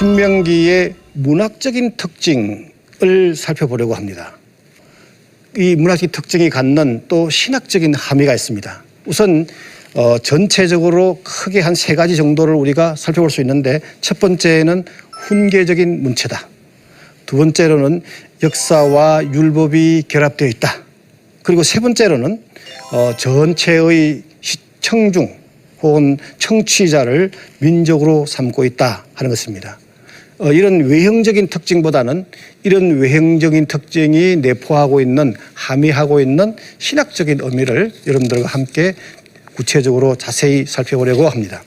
신명기의 문학적인 특징을 살펴보려고 합니다. 이 문학적 특징이 갖는 또 신학적인 함의가 있습니다. 우선 어, 전체적으로 크게 한 세 가지 정도를 우리가 살펴볼 수 있는데 첫 번째는 훈계적인 문체다. 두 번째로는 역사와 율법이 결합되어 있다. 그리고 세 번째로는 어, 전체의 시청중 혹은 청취자를 민족으로 삼고 있다 하는 것입니다. 어, 이런 외형적인 특징보다는 이런 외형적인 특징이 내포하고 있는 함의하고 있는 신학적인 의미를 여러분들과 함께 구체적으로 자세히 살펴보려고 합니다.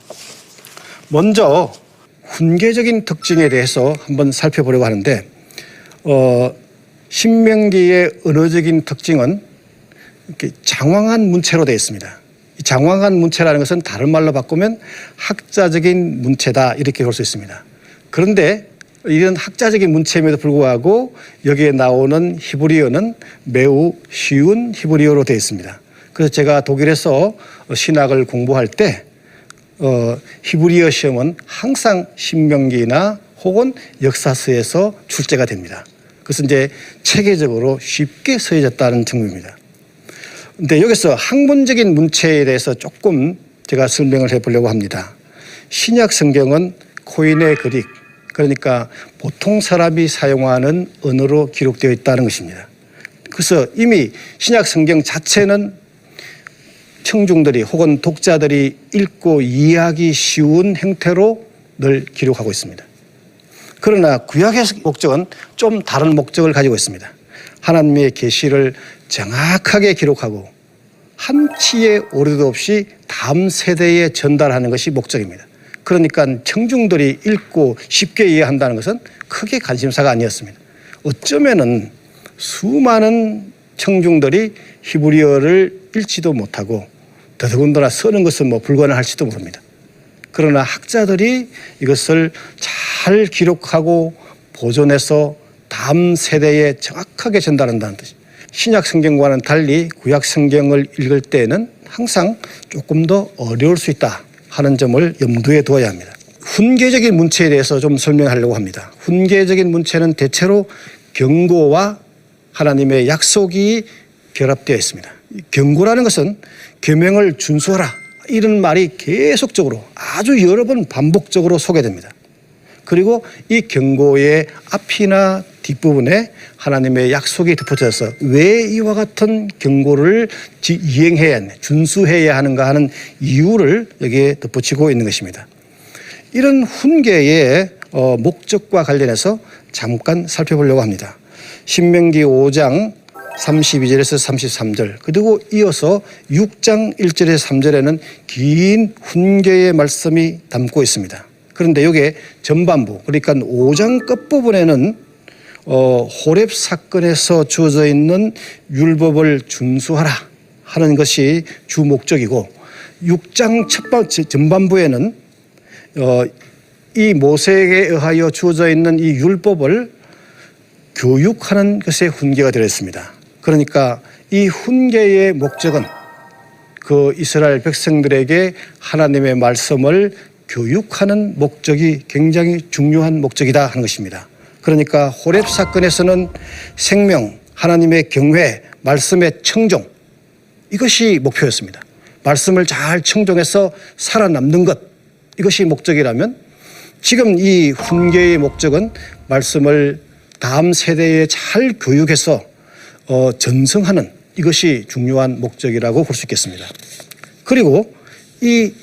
먼저 훈계적인 특징에 대해서 한번 살펴보려고 하는데 어, 신명기의 언어적인 특징은 이렇게 장황한 문체로 되어 있습니다. 이 장황한 문체라는 것은 다른 말로 바꾸면 학자적인 문체다 이렇게 볼 수 있습니다. 그런데 이런 학자적인 문체임에도 불구하고 여기에 나오는 히브리어는 매우 쉬운 히브리어로 되어 있습니다. 그래서 제가 독일에서 신학을 공부할 때 어, 히브리어 시험은 항상 신명기나 혹은 역사서에서 출제가 됩니다. 그것은 이제 체계적으로 쉽게 서해졌다는 증거입니다. 근데 여기서 학문적인 문체에 대해서 조금 제가 설명을 해보려고 합니다. 신약 성경은 코인의 그릭, 그러니까 보통 사람이 사용하는 언어로 기록되어 있다는 것입니다. 그래서 이미 신약 성경 자체는 청중들이 혹은 독자들이 읽고 이해하기 쉬운 형태로 늘 기록하고 있습니다. 그러나 구약의 목적은 좀 다른 목적을 가지고 있습니다. 하나님의 계시를 정확하게 기록하고 한치의 오류도 없이 다음 세대에 전달하는 것이 목적입니다. 그러니까 청중들이 읽고 쉽게 이해한다는 것은 크게 관심사가 아니었습니다. 어쩌면은 수많은 청중들이 히브리어를 읽지도 못하고 더더군다나 쓰는 것은 뭐 불가능할지도 모릅니다. 그러나 학자들이 이것을 잘 기록하고 보존해서 다음 세대에 정확하게 전달한다는 뜻이. 신약 성경과는 달리 구약 성경을 읽을 때는 항상 조금 더 어려울 수 있다 하는 점을 염두에 두어야 합니다. 훈계적인 문체에 대해서 좀 설명하려고 합니다. 훈계적인 문체는 대체로 경고와 하나님의 약속이 결합되어 있습니다. 경고라는 것은 계명을 준수하라 이런 말이 계속적으로 아주 여러 번 반복적으로 소개됩니다. 그리고 이 경고의 앞이나 뒷부분에 하나님의 약속이 덧붙여서 왜 이와 같은 경고를 이행해야 준수해야 하는가 하는 이유를 여기에 덧붙이고 있는 것입니다. 이런 훈계의 어, 목적과 관련해서 잠깐 살펴보려고 합니다. 신명기 5장 32절에서 33절 그리고 이어서 6장 1절에서 3절에는 긴 훈계의 말씀이 담고 있습니다. 그런데 이게 전반부 그러니까 5장 끝부분에는 어, 호랩 사건에서 주어져 있는 율법을 준수하라 하는 것이 주 목적이고 6장 첫 번째 전반부에는 어, 이 모세에게 의하여 주어져 있는 이 율법을 교육하는 것에 훈계가 들어있습니다. 그러니까 이 훈계의 목적은 그 이스라엘 백성들에게 하나님의 말씀을 교육하는 목적이 굉장히 중요한 목적이다 하는 것입니다. 그러니까 호랩 사건에서는 생명, 하나님의 경외, 말씀의 청종 이것이 목표였습니다. 말씀을 잘 청종해서 살아남는 것 이것이 목적이라면 지금 이 훈계의 목적은 말씀을 다음 세대에 잘 교육해서 어, 전승하는 이것이 중요한 목적이라고 볼 수 있겠습니다. 그리고 이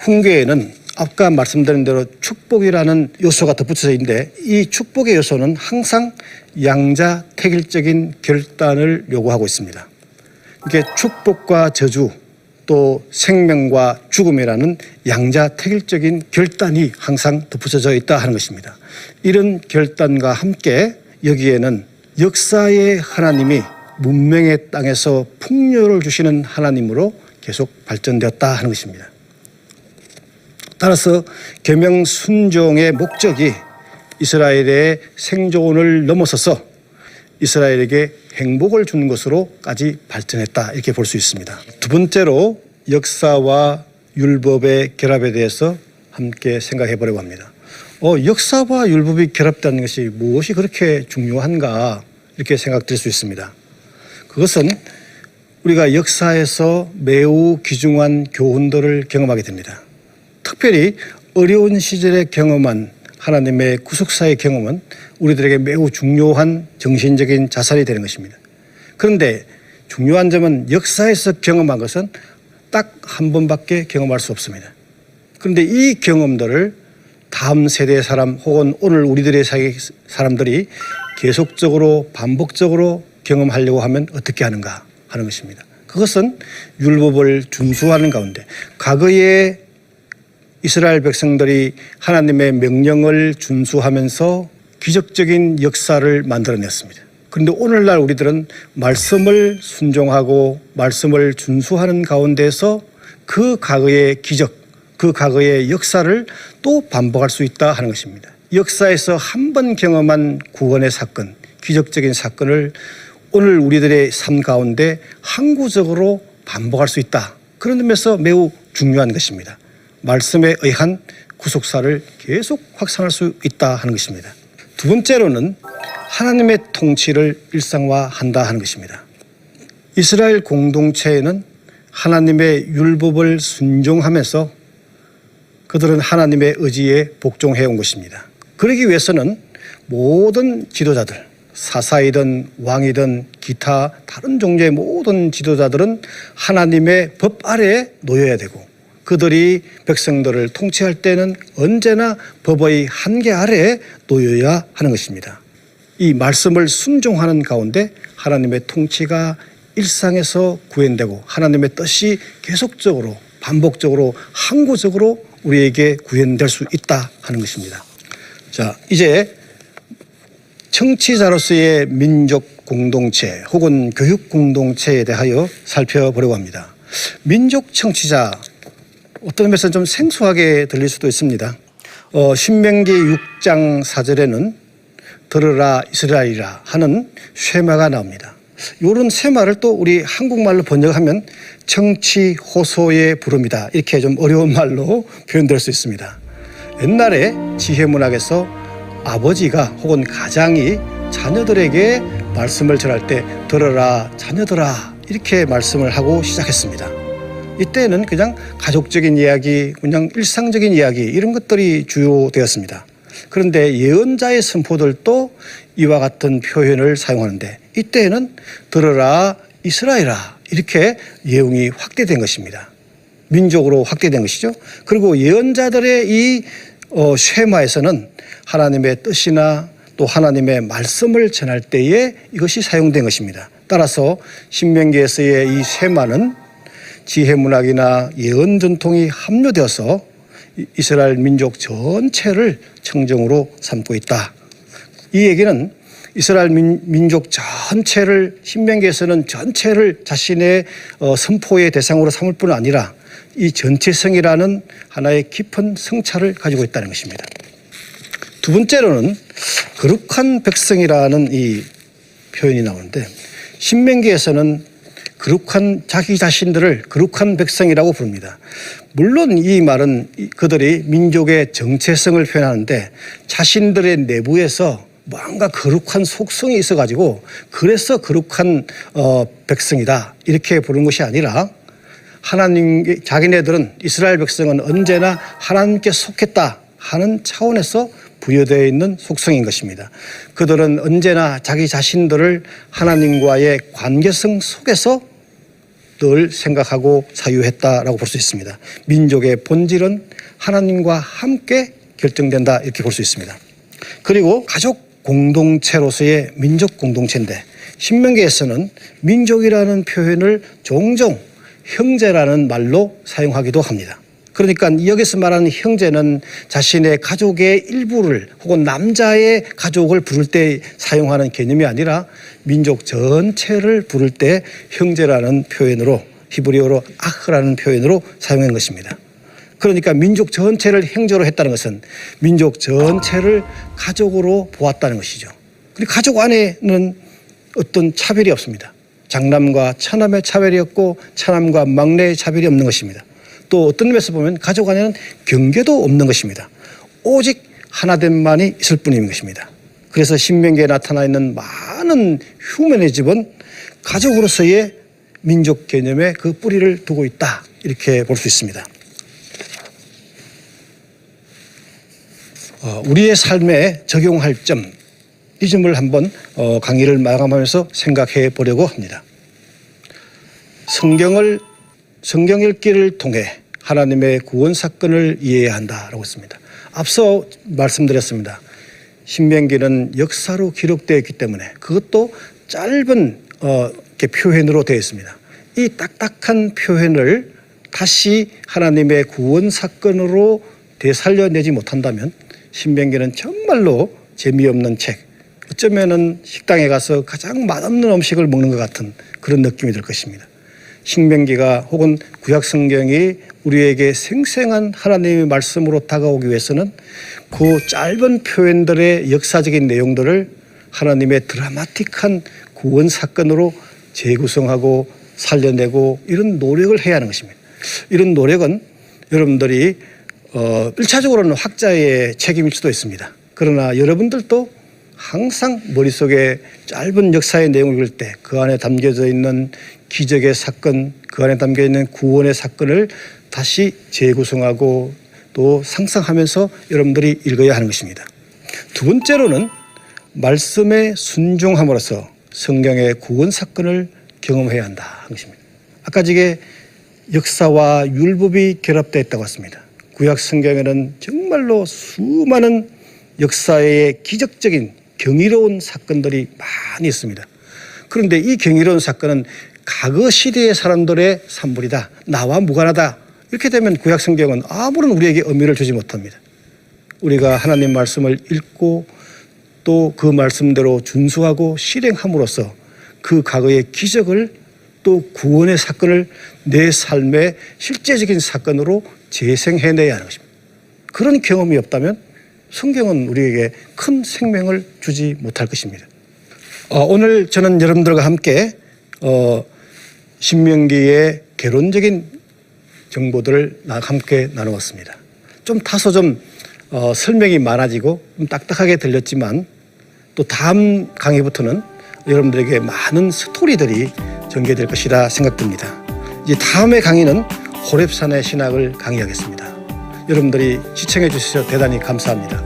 훈계에는 아까 말씀드린 대로 축복이라는 요소가 덧붙여져 있는데 이 축복의 요소는 항상 양자택일적인 결단을 요구하고 있습니다. 이게 축복과 저주 또 생명과 죽음이라는 양자택일적인 결단이 항상 덧붙여져 있다 하는 것입니다. 이런 결단과 함께 여기에는 역사의 하나님이 문명의 땅에서 풍요를 주시는 하나님으로 계속 발전되었다 하는 것입니다. 따라서 계명 순종의 목적이 이스라엘의 생존을 넘어서서 이스라엘에게 행복을 주는 것으로까지 발전했다 이렇게 볼 수 있습니다. 두 번째로 역사와 율법의 결합에 대해서 함께 생각해 보려고 합니다. 어, 역사와 율법이 결합되는 것이 무엇이 그렇게 중요한가 이렇게 생각될 수 있습니다. 그것은 우리가 역사에서 매우 귀중한 교훈들을 경험하게 됩니다. 특별히 어려운 시절에 경험한 하나님의 구속사의 경험은 우리들에게 매우 중요한 정신적인 자산이 되는 것입니다. 그런데 중요한 점은 역사에서 경험한 것은 딱 한 번밖에 경험할 수 없습니다. 그런데 이 경험들을 다음 세대의 사람 혹은 오늘 우리들의 사람들이 계속적으로 반복적으로 경험하려고 하면 어떻게 하는가 하는 것입니다. 그것은 율법을 준수하는 가운데 과거에 이스라엘 백성들이 하나님의 명령을 준수하면서 기적적인 역사를 만들어냈습니다. 그런데 오늘날 우리들은 말씀을 순종하고 말씀을 준수하는 가운데서 그 과거의 기적, 그 과거의 역사를 또 반복할 수 있다 하는 것입니다. 역사에서 한 번 경험한 구원의 사건, 기적적인 사건을 오늘 우리들의 삶 가운데 항구적으로 반복할 수 있다. 그런 의미에서 매우 중요한 것입니다. 말씀에 의한 구속사를 계속 확산할 수 있다 하는 것입니다. 두 번째로는 하나님의 통치를 일상화한다 하는 것입니다. 이스라엘 공동체에는 하나님의 율법을 순종하면서 그들은 하나님의 의지에 복종해 온 것입니다. 그러기 위해서는 모든 지도자들, 사사이든 왕이든 기타 다른 종류의 모든 지도자들은 하나님의 법 아래에 놓여야 되고 그들이 백성들을 통치할 때는 언제나 법의 한계 아래에 놓여야 하는 것입니다. 이 말씀을 순종하는 가운데 하나님의 통치가 일상에서 구현되고 하나님의 뜻이 계속적으로 반복적으로 항구적으로 우리에게 구현될 수 있다 하는 것입니다. 자, 이제 청취자로서의 민족 공동체 혹은 교육 공동체에 대하여 살펴보려고 합니다. 민족 청취자 어떤 면에서 좀 생소하게 들릴 수도 있습니다. 어, 신명기 6장 4절에는 들으라 이스라엘이라 하는 쉐마가 나옵니다. 이런 쉐마를 또 우리 한국말로 번역하면 청치 호소의 부름이다. 이렇게 좀 어려운 말로 표현될 수 있습니다. 옛날에 지혜 문학에서 아버지가 혹은 가장이 자녀들에게 말씀을 전할 때 들어라 자녀들아 이렇게 말씀을 하고 시작했습니다. 이때는 그냥 가족적인 이야기, 그냥 일상적인 이야기 이런 것들이 주요되었습니다. 그런데 예언자의 선포들도 이와 같은 표현을 사용하는데 이때에는 들어라 이스라엘아 이렇게 예언이 확대된 것입니다. 민족으로 확대된 것이죠. 그리고 예언자들의 이 어, 쉐마에서는 하나님의 뜻이나 또 하나님의 말씀을 전할 때에 이것이 사용된 것입니다. 따라서 신명기에서의 이 쉐마는 지혜 문학이나 예언 전통이 합류되어서 이스라엘 민족 전체를 청정으로 삼고 있다. 이 얘기는 이스라엘 민, 족 전체를 신명기에서는 전체를 자신의 어, 선포의 대상으로 삼을 뿐 아니라 이 전체성이라는 하나의 깊은 성찰을 가지고 있다는 것입니다. 두 번째로는 거룩한 백성이라는 이 표현이 나오는데 신명기에서는 거룩한 자기 자신들을 거룩한 백성이라고 부릅니다. 물론 이 말은 그들이 민족의 정체성을 표현하는데 자신들의 내부에서 뭔가 거룩한 속성이 있어가지고 그래서 거룩한 어, 백성이다 이렇게 부르는 것이 아니라 하나님 자기네들은 이스라엘 백성은 언제나 하나님께 속했다 하는 차원에서 부여되어 있는 속성인 것입니다. 그들은 언제나 자기 자신들을 하나님과의 관계성 속에서 늘 생각하고 사유했다라고 볼 수 있습니다. 민족의 본질은 하나님과 함께 결정된다 이렇게 볼 수 있습니다. 그리고 가족 공동체로서의 민족 공동체인데 신명기에서는 민족이라는 표현을 종종 형제라는 말로 사용하기도 합니다. 그러니까 여기서 말하는 형제는 자신의 가족의 일부를 혹은 남자의 가족을 부를 때 사용하는 개념이 아니라 민족 전체를 부를 때 형제라는 표현으로 히브리어로 아흐라는 표현으로 사용한 것입니다. 그러니까 민족 전체를 형제로 했다는 것은 민족 전체를 가족으로 보았다는 것이죠. 그리고 가족 안에는 어떤 차별이 없습니다. 장남과 차남의 차별이 없고 차남과 막내의 차별이 없는 것입니다. 또 어떤 면에서 보면 가족 안에는 경계도 없는 것입니다. 오직 하나됨만이 있을 뿐인 것입니다. 그래서 신명기에 나타나 있는 많은 휴머니즘은 가족으로서의 민족 개념의 그 뿌리를 두고 있다. 이렇게 볼 수 있습니다. 어, 우리의 삶에 적용할 점, 이 점을 한번 어, 강의를 마감하면서 생각해 보려고 합니다. 성경을 성경 읽기를 통해 하나님의 구원 사건을 이해해야 한다라고 했습니다. 앞서 말씀드렸습니다. 신명기는 역사로 기록되어 있기 때문에 그것도 짧은 어, 표현으로 되어 있습니다. 이 딱딱한 표현을 다시 하나님의 구원 사건으로 되살려내지 못한다면 신명기는 정말로 재미없는 책, 어쩌면은 식당에 가서 가장 맛없는 음식을 먹는 것 같은 그런 느낌이 들 것입니다. 신명기가 혹은 구약 성경이 우리에게 생생한 하나님의 말씀으로 다가오기 위해서는 그 짧은 표현들의 역사적인 내용들을 하나님의 드라마틱한 구원 사건으로 재구성하고 살려내고 이런 노력을 해야 하는 것입니다. 이런 노력은 여러분들이 어, 1차적으로는 학자의 책임일 수도 있습니다. 그러나 여러분들도 항상 머릿속에 짧은 역사의 내용을 읽을 때 그 안에 담겨져 있는 기적의 사건, 그 안에 담겨 있는 구원의 사건을 다시 재구성하고 또 상상하면서 여러분들이 읽어야 하는 것입니다. 두 번째로는 말씀에 순종함으로써 성경의 구원 사건을 경험해야 한다 하는 것입니다. 아까 저게 역사와 율법이 결합되어 있다고 했습니다. 구약 성경에는 정말로 수많은 역사의 기적적인 경이로운 사건들이 많이 있습니다. 그런데 이 경이로운 사건은 과거 시대의 사람들의 산물이다. 나와 무관하다. 이렇게 되면 구약 성경은 아무런 우리에게 의미를 주지 못합니다. 우리가 하나님 말씀을 읽고 또 그 말씀대로 준수하고 실행함으로써 그 과거의 기적을 또 구원의 사건을 내 삶의 실제적인 사건으로 재생해내야 하는 것입니다. 그런 경험이 없다면 성경은 우리에게 큰 생명을 주지 못할 것입니다. 어, 오늘 저는 여러분들과 함께 어, 신명기의 개론적인 정보들을 나- 함께 나누었습니다. 좀 다소 좀 어, 설명이 많아지고 좀 딱딱하게 들렸지만 또 다음 강의부터는 여러분들에게 많은 스토리들이 전개될 것이라 생각됩니다. 이제 다음의 강의는 호랩산의 신학을 강의하겠습니다. 여러분들이 시청해 주셔서 대단히 감사합니다.